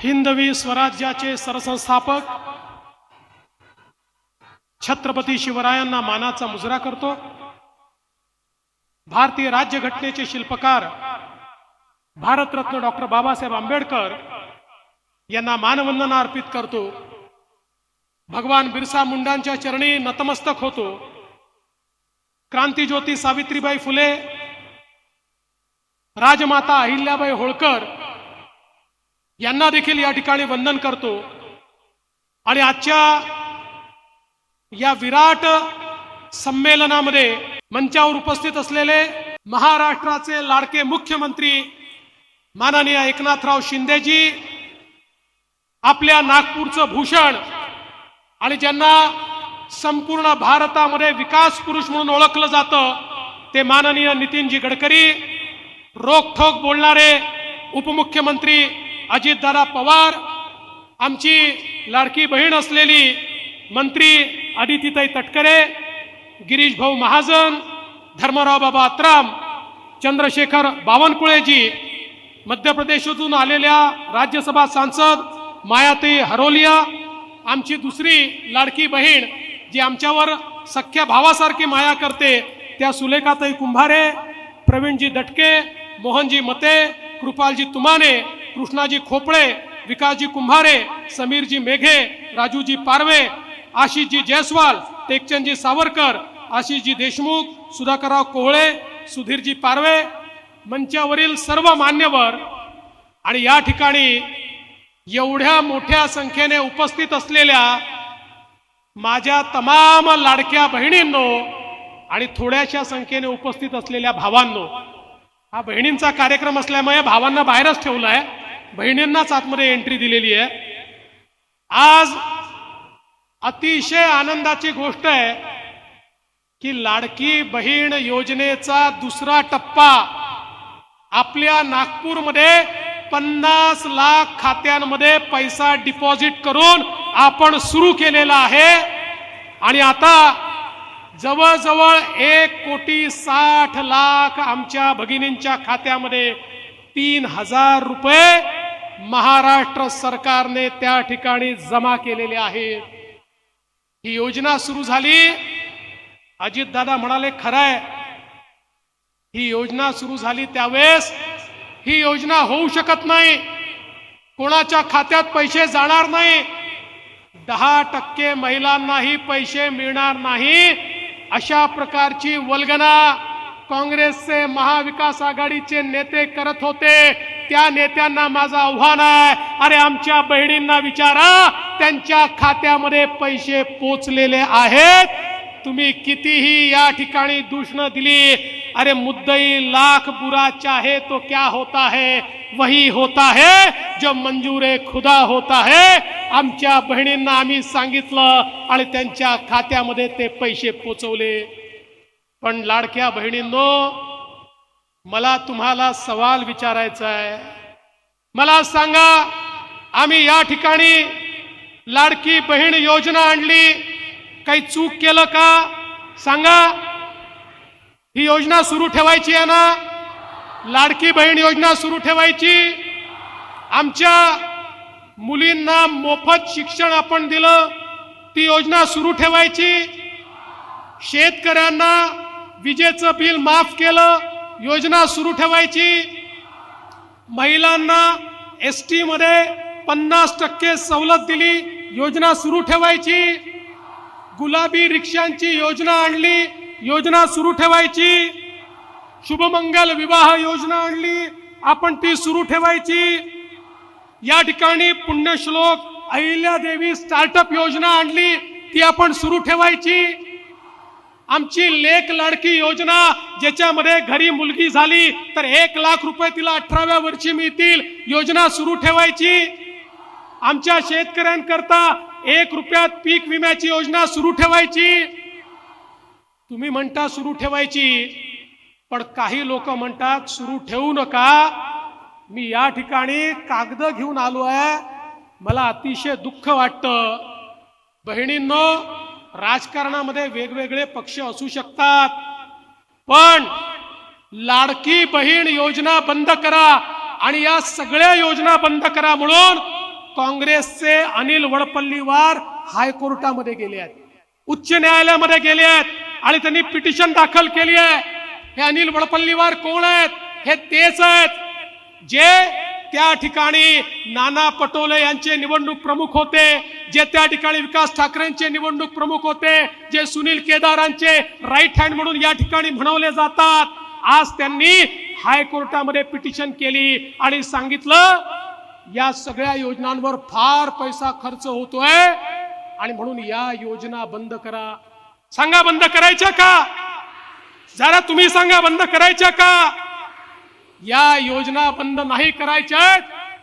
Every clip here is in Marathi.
हिंदवी स्वराज्याचे सरसंस्थापक छत्रपती शिवरायांना मानाचा मुजरा करतो. भारतीय राज्यघटनेचे शिल्पकार भारतरत्न डॉक्टर बाबासाहेब आंबेडकर यांना मानवंदना अर्पित करतो. भगवान बिरसा मुंडांच्या चरणी नतमस्तक होतो. क्रांतीज्योती सावित्रीबाई फुले राजमाता अहिल्याबाई होळकर यांना देखील या ठिकाणी वंदन करतो. आणि आजच्या या विराट संमेलनामध्ये मंचावर उपस्थित असलेले महाराष्ट्राचे लाडके मुख्यमंत्री माननीय एकनाथराव शिंदेजी आपल्या नागपूरचं भूषण आणि ज्यांना संपूर्ण भारतामध्ये विकास पुरुष म्हणून ओळखलं जातं ते माननीय नितीनजी गडकरी रोखोक बोलणारे उपमुख्यमंत्री अजितदादा पवार आमची लाडकी बहीण असलेली मंत्री आदितीताई तटकरे गिरीश भाऊ महाजन धर्मराव बाबा अत्राम चंद्रशेखर बावनकुळेजी मध्य प्रदेशातून आलेल्या राज्यसभा सांसद मायाती हरोलिया आमची दुसरी लाडकी बहीण जी आमच्यावर सख्या भावासारखी माया करते त्या सुलेखाताई कुंभारे प्रवीणजी दटके मोहनजी मते कृपालजी तुमाने कृष्णाजी खोपळे विकासजी कुंभारे समीरजी मेघे राजूजी पारवे आशिषजी जयस्वाल टेकचंदजी सावरकर आशिषजी देशमुख सुधाकरराव कोहळे सुधीरजी पारवे मंचावरील सर्व मान्यवर आणि या ठिकाणी एवढ्या मोठ्या संख्येने उपस्थित असलेल्या माझ्या तमाम लाडक्या बहिणींनो आणि थोड्याशा संख्येने उपस्थित असलेल्या भावांनो हा बहिणींचा कार्यक्रम असल्यामुळे भावांना बाहेरच ठेवला आहे बहिणींनाच आतमध्ये एंट्री दिलेली आहे. आज अतिशय आनंदाची गोष्ट आहे की लाडकी बहीण योजनेचा दुसरा टप्पा आपल्या नागपूरमध्ये पन्नास लाख खात्यांमध्ये पैसा डिपॉझिट करून आपण सुरू केलेला आहे. आणि आता जवळजवळ एक कोटी साठ लाख आमच्या भगिनींच्या खात्यामध्ये तीन हजार रुपये महाराष्ट्र सरकारने त्या ठिकाणी जमा केलेले आहेत ही योजना सुरू झाली. अजितदादा म्हणाले खरंय. ही योजना सुरू झाली त्यावेळेस ही योजना होऊ शकत नाही. कोणाच्या खात्यात पैसे जाणार नाही. दहा टक्के महिलांनाही पैसे मिळणार नाही. अशा प्रकारची वल्गना काँग्रेसचे महाविकास आघाडीचे नेते करत होते. त्या नेत्यांना माझं आव्हान आहे. अरे आमच्या बहिणींना विचारा त्यांच्या खात्यामध्ये पैसे पोचलेले आहेत. तुम्ही कितीही या ठिकाणी दूषण दिली अरे मुद्दई लाख बुरा चाहे तो क्या होता है वही होता है जो मंजूरे खुदा होता है. आमच्या बहिणींना आम्ही सांगितलं आणि त्यांच्या खात्यामध्ये ते पैसे पोचवले. पण लाडक्या बहिणींनो मला तुम्हाला सवाल विचारायचा आहे. मला सांगा आम्ही या ठिकाणी लाडकी बहीण योजना आणली काही चूक केलं का? सांगा ही योजना सुरू ठेवायची आहे ना? लाडकी बहीण योजना सुरू ठेवायची. आमच्या मुलींना मोफत शिक्षण आपण दिलं ती योजना सुरू ठेवायची. शेतकऱ्यांना विजेचं बिल माफ केलं योजना सुरू ठेवायची. महिलांना एस टीमध्ये पन्नास टक्के सवलत दिली योजना सुरू ठेवायची. गुलाबी रिक्षांची योजना आणली योजना सुरू ठेवायची. शुभमंगल विवाह योजना आणली आपण ती सुरू ठेवायची. या ठिकाणी पुण्यश्लोक अहिल्यादेवी स्टार्टअप योजना आणली ती आपण सुरू ठेवायची. आमची लेख लाडकी योजना ज्याच्यामध्ये घरी मुलगी झाली तर एक लाख रुपये तिला अठराव्या वर्षी मिळतील. योजना सुरू ठेवायची. आमच्या शेतकऱ्यांकरता एक रुपयात पीक विम्याची योजना सुरू ठेवायची. तुम्ही म्हणता सुरू ठेवायची पण काही लोक म्हणतात सुरू ठेवू नका. मी या ठिकाणी कागद घेऊन आलो आहे मला अतिशय दुःख वाटतं. बहिणींनो राजकारणामध्ये वेगवेगळे पक्ष असू शकतात. पण लाडकी बहीण योजना बंद करा आणि या सगळ्या योजना बंद करा म्हणून काँग्रेसचे अनिल वडपल्लीवार हायकोर्टामध्ये गेले आहेत. उच्च न्यायालयामध्ये गेले आहेत आणि त्यांनी पिटिशन दाखल केली आहे. हे अनिल वडपल्लीवार कोण आहेत? हे तेच आहेत. जे त्या ठिकाणी नाना पटोले यांचे निवडणूक प्रमुख होते जे त्या ठिकाणी विकास ठाकरेंचे निवडणूक प्रमुख होते जे सुनील केदारांचे राईट हँड म्हणून या ठिकाणी म्हणवले जातात. आज त्यांनी हायकोर्टामध्ये पिटिशन केली आणि सांगितलं या सगळ्या योजनांवर फार पैसा खर्च होतोय आणि म्हणून या योजना बंद करा. सांगा बंद करायच्या का? जरा तुम्ही सांगा बंद करायच्या का? या योजना बंद नाही करायच्या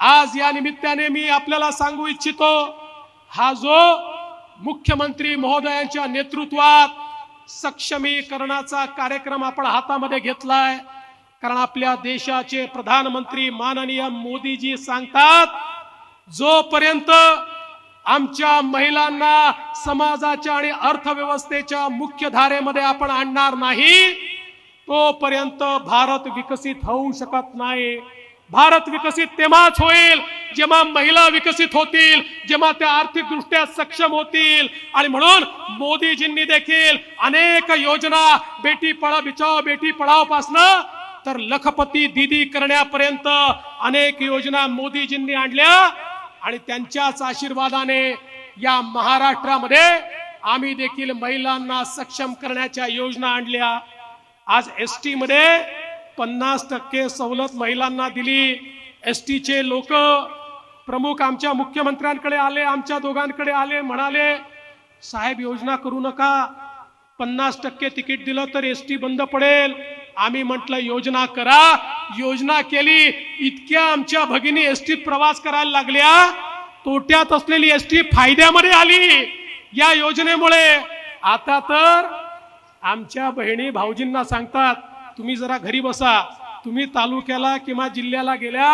आज या निमित्ताने मी आपल्याला सांगू इच्छितो हा जो मुख्यमंत्री महोदयांच्या नेतृत्वात सक्षमीकरणाचा कार्यक्रम आपण हातामध्ये घेतलाय कारण आपल्या देशाचे प्रधानमंत्री माननीय मोदीजी सांगतात जोपर्यंत आमच्या महिलांना समाजाच्या आणि अर्थव्यवस्थेच्या मुख्य धारेमध्ये आपण आणणार नाही तोपर्यंत भारत विकसित होऊ शकत नाही. भारत विकसित तेव्हाच होईल जेव्हा महिला विकसित होतील जेव्हा त्या आर्थिकदृष्ट्या सक्षम होतील. आणि म्हणून मोदीजींनी देखील अनेक योजना बेटी पळा बिचाव बेटी पळाव पासनं तर लखपती दिदी करण्यापर्यंत अनेक योजना मोदीजींनी आणल्या आणि त्यांच्याच आशीर्वादाने या महाराष्ट्रामध्ये आम्ही देखील महिलांना सक्षम करण्याच्या योजना आणल्या. आज एस टी मध्ये पन्नास टक्के सवलत महिलांना दिली. एस टीचे लोक प्रमुख आमच्या मुख्यमंत्र्यांकडे आले आमच्या दोघांकडे आले म्हणाले साहेब योजना करू नका. पन्नास टक्के तिकीट दिलं तर एस टी बंद पडेल. आम्ही म्हटलं योजना करा. योजना केली. इतक्या आमच्या भगिनी एस टीत प्रवास करायला लागल्या. तोट्यात असलेली एस टी फायद्यामध्ये आली. या योजनेमुळे आता तर आमच्या बहिणी भाऊजींना सांगतात तुम्ही जरा घरी बसा. तुम्ही तालुक्याला किंवा जिल्ह्याला गेल्या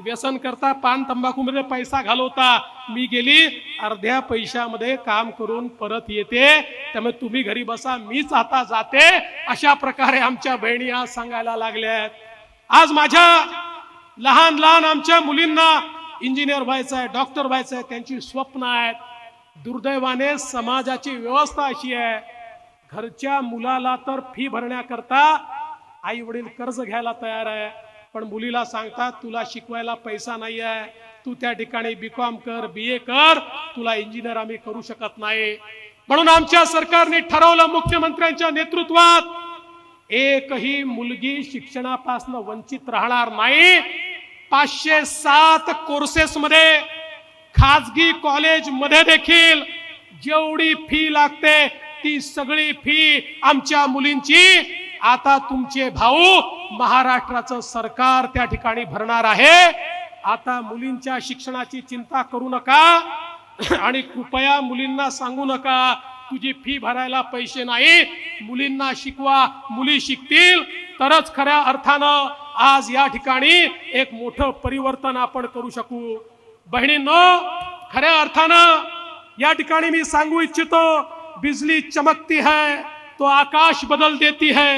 व्यसन करता पान तंबाखूमध्ये पैसा घालवता. मी गेली अर्ध्या पैशामध्ये काम करून परत येते. त्यामुळे तुम्ही घरी बसा मीच आता जाते. अशा प्रकारे आमच्या बहिणी आज सांगायला लागल्या आहेत. आज माझ्या लहान लहान आमच्या मुलींना इंजिनियर व्हायचं आहे डॉक्टर व्हायचं आहे त्यांची स्वप्न आहेत. दुर्दैवाने समाजाची व्यवस्था अशी आहे. घरच्या मुलाला तर फी भरण्याकरता आई वडील कर्ज घ्यायला तयार आहे पण मुलीला सांगतात तुला शिकवायला पैसा नाही आहे. तू त्या ठिकाणी बी कॉम कर बी ए कर. तुला इंजिनियर आम्ही करू शकत नाही. म्हणून आमच्या सरकारने ठरवलं मुख्यमंत्र्यांच्या नेतृत्वात एकही मुलगी शिक्षणापासून वंचित राहणार नाही. पाचशे सात कोर्सेस मध्ये खाजगी कॉलेजमध्ये देखील जेवढी फी लागते ती सगळी फी आमच्या मुलींची आता तुमचे भाऊ महाराष्ट्राचं सरकार त्या ठिकाणी भरणार आहे. आता मुलींच्या शिक्षणाची चिंता करू नका आणि कृपया मुलींना सांगू नका तुझी फी भरायला पैसे नाही मुलींना शिकवा मुली शिकतील. तरच खऱ्या अर्थानं आज या ठिकाणी एक मोठं परिवर्तन आपण करू शकू. बहिणींनो खऱ्या अर्थानं या ठिकाणी मी सांगू इच्छितो बिजली चमकती है. तो आकाश बदल देती है।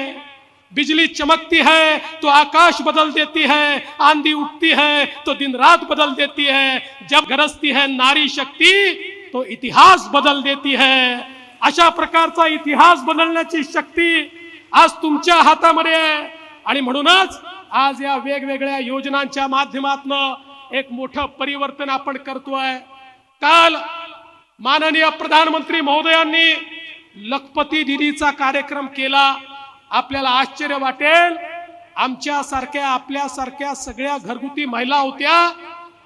बिजली चमकती है तो आकाश बदल देती है। आंधी उठती है तो दिन रात बदल देती है। जब गरजती है नारी शक्ती तो इतिहास बदल देती है। अशा प्रकारचा इतिहास बदलण्याची शक्ती आज तुमच्या हातामध्ये आहे। आणि म्हणूनच आज या वेगवेगळ्या योजनांच्या माध्यमातून एक मोठं परिवर्तन आपण करतोय। काल माननीय प्रधानमंत्री महोदयांनी लखपती दिदीचा कार्यक्रम केला. आपल्याला आश्चर्य वाटेल. आमच्या सारख्या आपल्या सारख्या सगळ्या घरगुती महिला होत्या.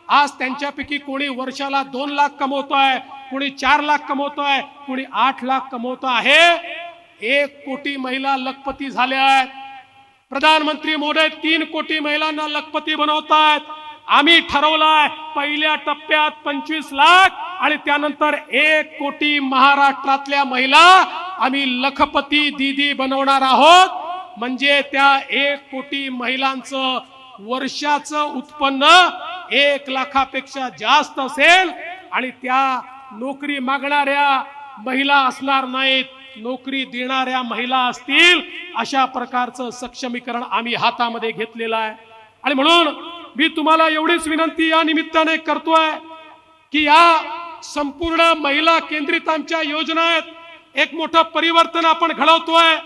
आज त्यांच्यापैकी कोणी वर्षाला दोन लाख कमवतोय कोणी चार लाख कमवतोय कोणी आठ लाख कमवतो आहे. एक कोटी महिला लखपती झाल्या आहेत. प्रधानमंत्री मोदी तीन कोटी महिलांना लखपती बनवतायत. आम्ही ठरवलाय पहिल्या टप्प्यात पंचवीस लाख आणि त्यानंतर एक कोटी महाराष्ट्रातल्या महिला आम्ही लखपती दीदी बनवणार आहोत. म्हणजे त्या एक कोटी महिलांचं वर्षाचं उत्पन्न एक लाखापेक्षा जास्त असेल. आणि त्या नोकरी मागणाऱ्या महिला असणार नाहीत नोकरी देणाऱ्या महिला असतील अशा प्रकारचं सक्षमीकरण आम्ही हातामध्ये घेतलेलं आहे. आणि म्हणून मी तुम्हाला एवढीच विनंती या निमित्ताने करतोय की या संपूर्ण महिला केंद्रित आमच्या योजना आहेत. एक मोठं परिवर्तन आपण घडवतोय.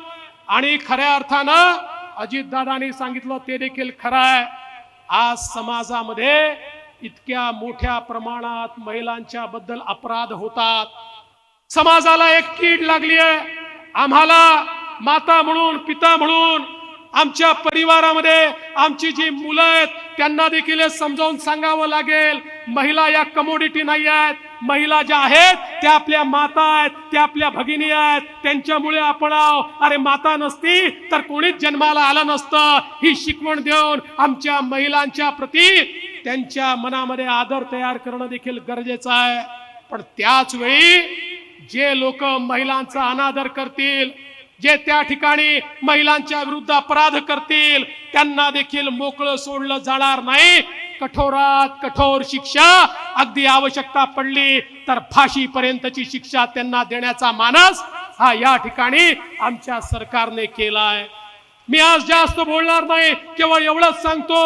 आणि खऱ्या अर्थानं अजितदादांनी सांगितलं ते देखील खरं आहे. आज समाजामध्ये इतक्या मोठ्या प्रमाणात महिलांच्या बद्दल अपराध होतात. समाजाला एक कीड लागली आहे. आम्हाला माता म्हणून पिता म्हणून आमच्या परिवारामध्ये आमची जी मुलं आहेत त्यांना देखील समजावून सांगावं लागेल. महिला या कमोडिटी नाही आहेत महिला ज्या आहेत त्या आपल्या माता आहेत त्या आपल्या भगिनी आहेत. त्यांच्यामुळे आपण आहो. अरे माता नसती तर कोणीच जन्माला आलं नसतं. ही शिकवण देऊन आमच्या महिलांच्या प्रती त्यांच्या मनामध्ये आदर तयार करणं देखील गरजेचं आहे. पण त्याच वेळी जे लोक महिलांचा अनादर करतील जे त्या ठिकाणी महिलांच्या विरुद्ध अपराध करतील त्यांना देखील मोकळं सोडलं जाणार नाही. कठोरात कठोर शिक्षा अगदी आवश्यकता पडली तर फाशी पर्यंतची शिक्षा त्यांना देण्याचा मानस हा या ठिकाणी आमच्या सरकारने केलाय. मी आज जास्त बोलणार नाही केवळ एवढंच सांगतो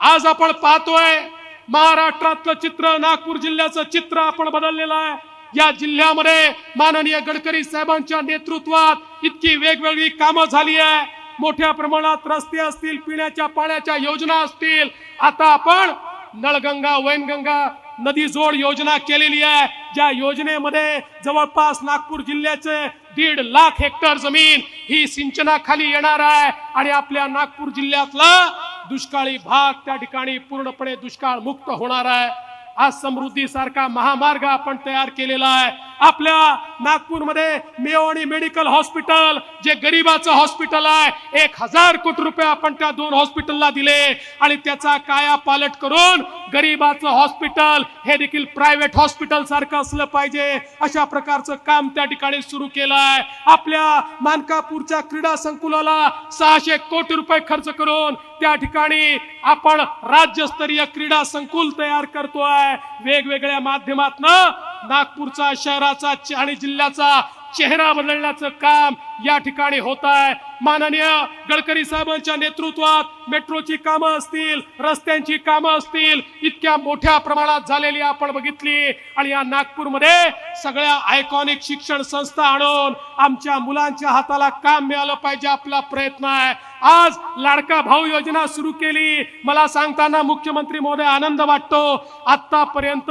आज आपण पाहतोय महाराष्ट्रातलं चित्र नागपूर जिल्ह्याचं चित्र आपण बदललेलं आहे. या जिल्ह्यामध्ये माननीय गडकरी साहेबांच्या नेतृत्वात इतकी वेगवेगळी कामं झाली आहे. मोठ्या प्रमाणात रस्ते असतील पिण्याच्या पाण्याच्या योजना असतील. आता आपण नळगंगा वैनगंगा नदी जोड योजना केलेली आहे. ज्या योजनेमध्ये जवळपास नागपूर जिल्ह्याचे दीड लाख हेक्टर जमीन ही सिंचनाखाली येणार आहे. आणि आपल्या नागपूर जिल्ह्यातला दुष्काळी भाग त्या ठिकाणी पूर्णपणे दुष्काळ मुक्त होणार आहे. आज समृद्धी सारखा महामार्ग आपण तयार केलेला आहे. आपल्या नागपूरमध्ये मेवणी मेडिकल हॉस्पिटल जे गरीबाचं हॉस्पिटल आहे एक हजार कोटी रुपये आपण त्या दोन हॉस्पिटलला दिले आणि त्याचा काया पालट करून गरीबाचं हॉस्पिटल हे देखील प्रायव्हेट हॉस्पिटल सारखं असलं पाहिजे. अशा प्रकारचं काम त्या ठिकाणी सुरू केलं आहे आपल्या मानकापूरच्या क्रीडा संकुलाला सहाशे कोटी रुपये खर्च करून त्या ठिकाणी आपण राज्यस्तरीय क्रीडा संकुल तयार करतोय. वेगवेगळ्या माध्यमातनं नागपूरचा शहराचा आणि जिल्ह्याचा चेहरा बदलण्याचं काम या ठिकाणी होत आहे. माननीय गडकरी साहेबांच्या नेतृत्वात मेट्रोची कामं असतील रस्त्यांची कामं असतील इतक्या मोठ्या प्रमाणात झालेली आपण बघितली. आणि या नागपूरमध्ये सगळ्या आयकॉनिक शिक्षण संस्था आणून आमच्या मुलांच्या हाताला काम मिळालं पाहिजे आपला प्रयत्न आहे. आज लाडका भाऊ योजना सुरू केली. मला सांगताना मुख्यमंत्री महोदय आनंद वाटतो. आतापर्यंत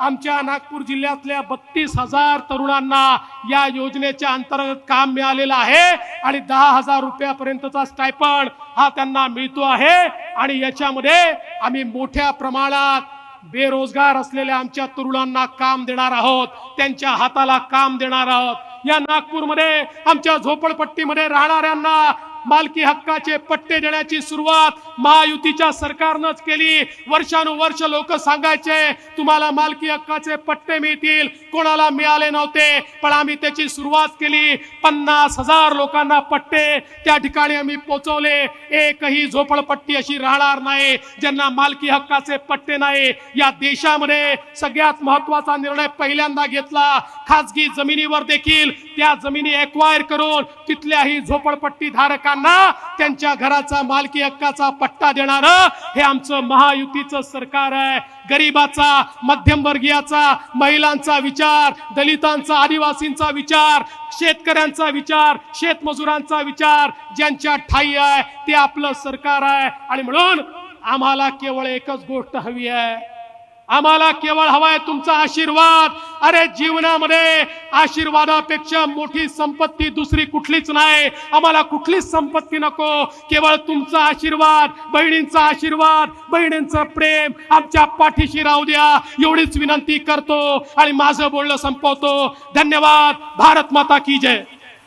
आमच्या नागपूर जिल्ह्यातल्या बत्तीस हजार तरुणांना या योजनेच्या अंतर्गत काम मिळालेलं आहे. आणि दहा हजार रुपयापर्यंतचा स्टायपंड हा त्यांना मिळतो आहे आणि याच्यामध्ये आम्ही मोठ्या प्रमाणात बेरोजगार असलेल्या आमच्या तरुणांना काम देणार आहोत त्यांच्या हाताला काम देणार आहोत. या नागपूरमध्ये आमच्या झोपडपट्टीमध्ये राहणाऱ्यांना मालकी हक्काचे पट्टे देण्याची सुरुवात महायुतीच्या सरकारनंच केली. वर्षानुवर्ष लोक सांगायचे तुम्हाला मालकी हक्काचे पट्टे मिळतील. कोणाला मिळाले नव्हते पण आम्ही त्याची सुरुवात केली. पन्नास हजार लोकांना पट्टे त्या ठिकाणी आम्ही पोचवले. एकही झोपडपट्टी अशी राहणार नाही ज्यांना मालकी हक्काचे पट्टे नाही. या देशामध्ये सगळ्यात महत्त्वाचा निर्णय पहिल्यांदा घेतला. खाजगी जमिनीवर देखील त्या जमिनी एक्वायर करून तिथल्याही झोपडपट्टी धारकांना त्यांच्या घराचा मालकी हक्काचा पट्टा देणार हे आमचं महायुतीचं सरकार आहे. गरीबाचा मध्यमवर्गीयाचा महिलांचा विचार दलितांचा आदिवासींचा विचार शेतकऱ्यांचा विचार शेतमजुरांचा विचार ज्यांच्या ठाई आहे ते आपलं सरकार आहे. आणि म्हणून आम्हाला केवळ एकच गोष्ट हवी आहे. आम्हाला केवळ हवाय तुमचा आशीर्वाद. अरे जीवनामध्ये आशीर्वादापेक्षा मोठी संपत्ती दुसरी कुठलीच नाही. आम्हाला कुठलीच संपत्ती नको. केवळ तुमचा आशीर्वाद बहिणींचा आशीर्वाद बहिणींचं प्रेम आमच्या पाठीशी राहू द्या. एवढीच विनंती करतो आणि माझं बोलणं संपवतो. धन्यवाद. भारत माता की जय.